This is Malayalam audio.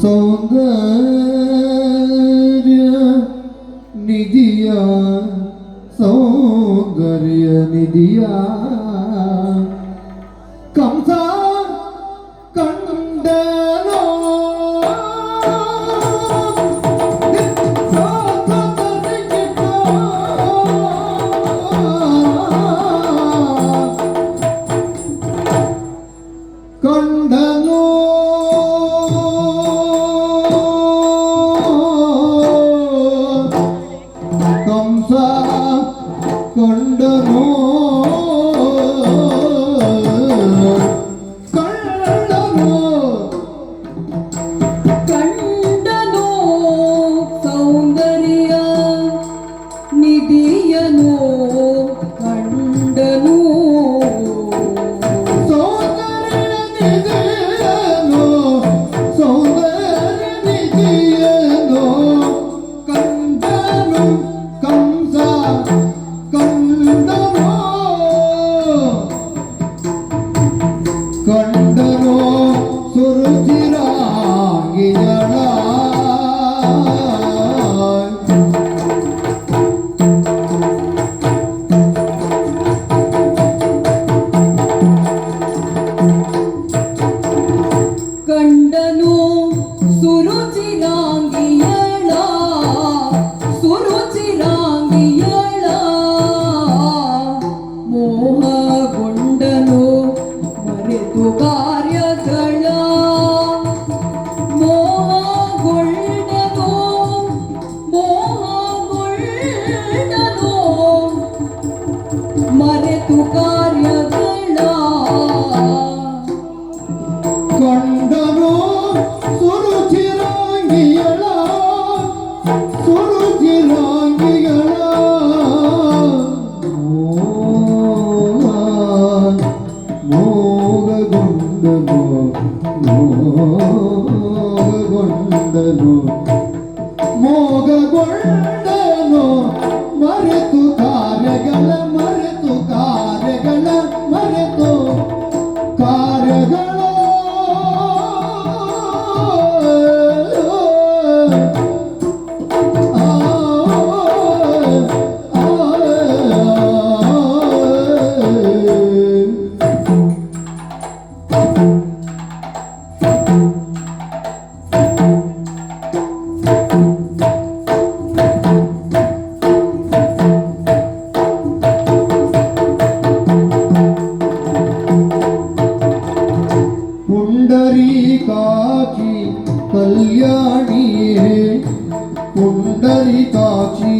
സൗന്ദര്യ നിധിയ സൗന്ദര്യ നിധിയാ. കംസ കൊണ്ടു നോ पुण्डरीकाची कल्याणी हे पुण्डरीकाची